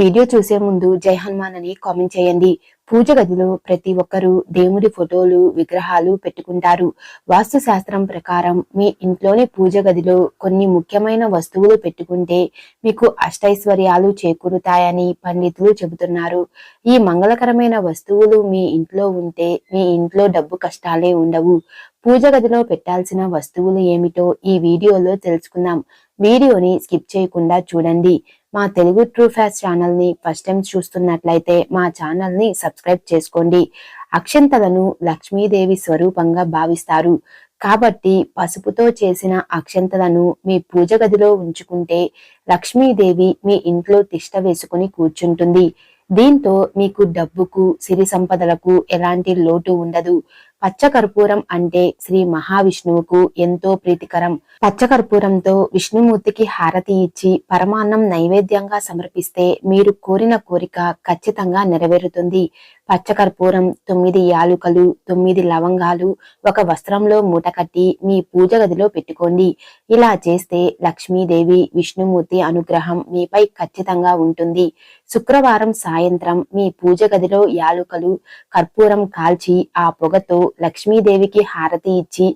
Video చూసే ముందు జై హనుమాన్ అని కామెంట్ చేయండి. పూజ గదిలో ప్రతి ఒక్కరూ దేవుడి ఫోటోలు విగ్రహాలు పెట్టుకుంటారు. వాస్తు శాస్త్రం ప్రకారం మీ ఇంట్లోని పూజ గదిలో కొన్ని ముఖ్యమైన వస్తువులు పెట్టుకుంటే మీకు అష్టైశ్వర్యాలు చేకూరుతాయని పండితులు చెబుతున్నారు. ఈ మంగళకరమైన వస్తువులు మీ ఇంట్లో ఉంటే మీ ఇంట్లో డబ్బు కష్టాలే ఉండవు. పూజ గదిలో పెట్టాల్సిన వస్తువులు ఏమిటో ఈ వీడియోలో తెలుసుకుందాం. వీడియోని స్కిప్ చేయకుండా చూడండి. మా తెలుగు ట్రూ ఫ్యాస్ ఛానల్ని ఫస్ట్ టైం చూస్తున్నట్లయితే మా ఛానల్ని సబ్స్క్రైబ్ చేసుకోండి. అక్షంతలను లక్ష్మీదేవి స్వరూపంగా భావిస్తారు. కాబట్టి పసుపుతో చేసిన అక్షంతలను మీ పూజ గదిలో ఉంచుకుంటే లక్ష్మీదేవి మీ ఇంట్లో తిష్ట వేసుకుని కూర్చుంటుంది. దీంతో మీకు డబ్బుకు సిరి సంపదలకు ఎలాంటి లోటు ఉండదు. పచ్చకర్పూరం అంటే శ్రీ మహావిష్ణువుకు ఎంతో ప్రీతికరం. పచ్చకర్పూరంతో విష్ణుమూర్తికి హారతి ఇచ్చి పరమాన్నం నైవేద్యంగా సమర్పిస్తే మీరు కోరిన కోరిక ఖచ్చితంగా నెరవేరుతుంది. పచ్చకర్పూరం తొమ్మిది యాలుకలు తొమ్మిది లవంగాలు ఒక వస్త్రంలో మూట కట్టి మీ పూజ గదిలో పెట్టుకోండి. ఇలా చేస్తే లక్ష్మీదేవి విష్ణుమూర్తి అనుగ్రహం మీపై ఖచ్చితంగా ఉంటుంది. శుక్రవారం సాయంత్రం మీ పూజ గదిలో యాలుకలు కర్పూరం కాల్చి ఆ పొగతో లక్ష్మీదేవికి హారతి ఇచ్చి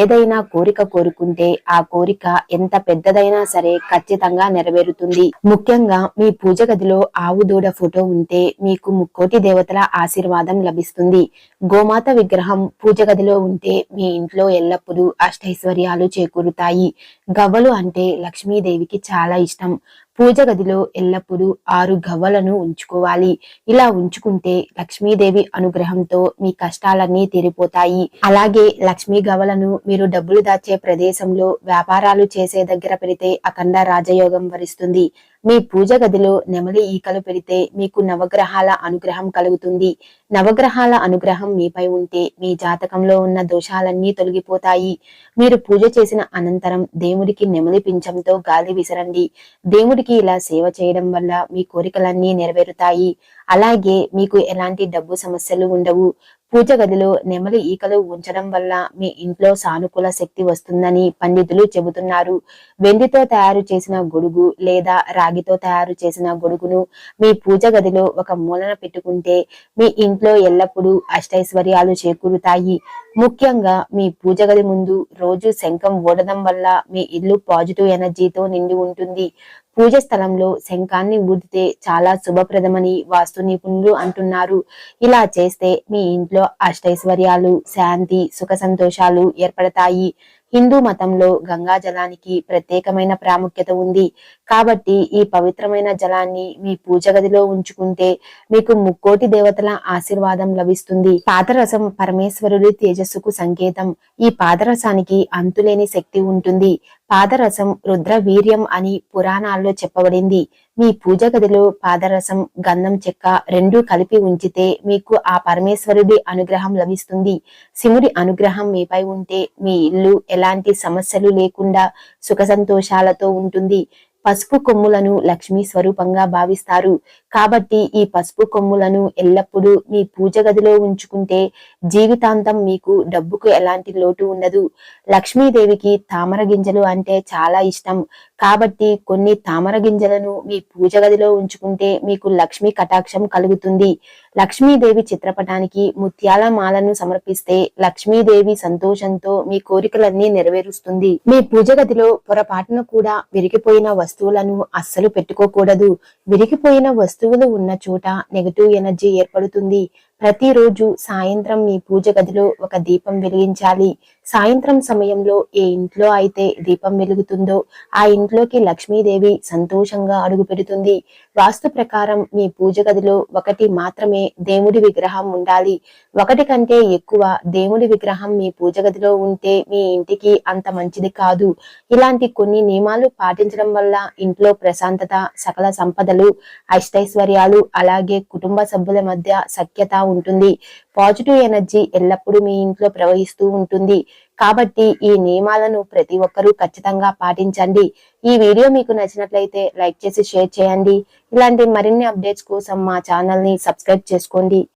ఏదైనా కోరిక కోరుకుంటే ఆ కోరిక ఎంత పెద్దదైనా సరే ఖచ్చితంగా నెరవేరుతుంది. ముఖ్యంగా మీ పూజ గదిలో ఆవు దూడ ఫోటో ఉంటే మీకు ముక్కోటి దేవతల ఆశీర్వాదం లభిస్తుంది. గోమాత విగ్రహం పూజ గదిలో ఉంటే మీ ఇంట్లో ఎల్లప్పుడూ అష్టైశ్వర్యాలు చేకూరుతాయి. గవ్వలు అంటే లక్ష్మీదేవికి చాలా ఇష్టం. పూజ గదిలో ఎల్లప్పుడూ ఆరు గవ్వలను ఉంచుకోవాలి. ఇలా ఉంచుకుంటే లక్ష్మీదేవి అనుగ్రహంతో మీ కష్టాలన్నీ తీరిపోతాయి. అలాగే లక్ష్మీ గవ్వలను మీరు డబ్బులు దాచే ప్రదేశంలో వ్యాపారాలు చేసే దగ్గర పెడితే అఖండ రాజయోగం వరిస్తుంది. మీ పూజ గదిలో నెమలి ఈకలు పెడితే మీకు నవగ్రహాల అనుగ్రహం కలుగుతుంది. నవగ్రహాల అనుగ్రహం మీపై ఉంటే మీ జాతకంలో ఉన్న దోషాలన్నీ తొలగిపోతాయి. మీరు పూజ చేసిన అనంతరం దేవుడికి నెమలి పింఛంతో గాలి విసరండి. దేవుడికి ఇలా సేవ చేయడం వల్ల మీ కోరికలన్నీ నెరవేరుతాయి. అలాగే మీకు ఎలాంటి డబ్బు సమస్యలు ఉండవు. పూజ గదిలో నెమలి ఈకలు ఉంచడం వల్ల మీ ఇంట్లో సానుకూల శక్తి వస్తుందని పండితులు చెబుతున్నారు. వెండితో తయారు చేసిన గొడుగు లేదా రాగితో తయారు చేసిన గొడుగును మీ పూజ గదిలో ఒక మూలన పెట్టుకుంటే మీ ఇంట్లో ఎల్లప్పుడూ అష్టైశ్వర్యాలు చేకూరుతాయి. ముఖ్యంగా మీ పూజ గది ముందు రోజు శంఖం ఓడడం వల్ల మీ ఇల్లు పాజిటివ్ ఎనర్జీతో నిండి ఉంటుంది. పూజ స్థలంలో శంఖాన్ని ఊదితే చాలా శుభప్రదమని వాస్తు నిపుణులు అంటున్నారు. ఇలా చేస్తే మీ ఇంట్లో అష్టైశ్వర్యాలు శాంతి సుఖ సంతోషాలు ఏర్పడతాయి. హిందూ మతంలో గంగా జలానికి ప్రత్యేకమైన ప్రాముఖ్యత ఉంది. కాబట్టి ఈ పవిత్రమైన జలాన్ని మీ పూజ గదిలో ఉంచుకుంటే మీకు ముక్కోటి దేవతల ఆశీర్వాదం లభిస్తుంది. పాదరసం పరమేశ్వరుడి తేజస్సుకు సంకేతం. ఈ పాదరసానికి అంతులేని శక్తి ఉంటుంది. పాదరసం రుద్ర వీర్యం అని పురాణాల్లో చెప్పబడింది. మీ పూజ గదిలో పాదరసం గంధం చెక్క రెండూ కలిపి ఉంచితే మీకు ఆ పరమేశ్వరుడి అనుగ్రహం లభిస్తుంది. శివుడి అనుగ్రహం మీపై ఉంటే మీ ఇల్లు ఎలాంటి సమస్యలు లేకుండా సుఖ సంతోషాలతో ఉంటుంది. పసుపు కొమ్ములను లక్ష్మీ స్వరూపంగా భావిస్తారు. కాబట్టి ఈ పసుపు కొమ్ములను ఎల్లప్పుడూ మీ పూజ గదిలో ఉంచుకుంటే జీవితాంతం మీకు డబ్బుకు ఎలాంటి లోటు ఉండదు. లక్ష్మీదేవికి తామర గింజలు అంటే చాలా ఇష్టం. కాబట్టి కొన్ని తామర గింజలను మీ పూజ గదిలో ఉంచుకుంటే మీకు లక్ష్మీ కటాక్షం కలుగుతుంది. లక్ష్మీదేవి చిత్రపటానికి ముత్యాల మాలను సమర్పిస్తే లక్ష్మీదేవి సంతోషంతో మీ కోరికలన్నీ నెరవేరుస్తుంది. మీ పూజ గదిలో పొరపాటున కూడా విరిగిపోయిన వస్తువులను అస్సలు పెట్టుకోకూడదు. విరిగిపోయిన వస్తువులు ఉన్న చోట నెగటివ్ ఎనర్జీ ఏర్పడుతుంది. ప్రతిరోజు సాయంత్రం మీ పూజ గదిలో ఒక దీపం వెలిగించాలి. సాయంత్రం సమయంలో ఏ ఇంట్లో అయితే దీపం వెలుగుతుందో ఆ ఇంట్లోకి లక్ష్మీదేవి సంతోషంగా అడుగు పెడుతుంది. వాస్తు ప్రకారం మీ పూజ గదిలో ఒకటి మాత్రమే దేవుడి విగ్రహం ఉండాలి. ఒకటి కంటే ఎక్కువ దేవుడి విగ్రహం మీ పూజ గదిలో ఉంటే మీ ఇంటికి అంత మంచిది కాదు. ఇలాంటి కొన్ని నియమాలు పాటించడం వల్ల ఇంట్లో ప్రశాంతత సకల సంపదలు అష్టైశ్వర్యాలు అలాగే కుటుంబ సభ్యుల మధ్య సఖ్యత ఉంటుంది. పాజిటివ్ ఎనర్జీ ఎల్లప్పుడూ మీ ఇంట్లో ప్రవహిస్తూ ఉంటుంది. కాబట్టి ఈ నియమాలను ప్రతి ఒక్కరూ ఖచ్చితంగా పాటించండి. ఈ వీడియో మీకు నచ్చినట్లయితే లైక్ చేసి షేర్ చేయండి. ఇలాంటి మరిన్ని అప్డేట్స్ కోసం మా ఛానల్ని సబ్స్క్రైబ్ చేసుకోండి.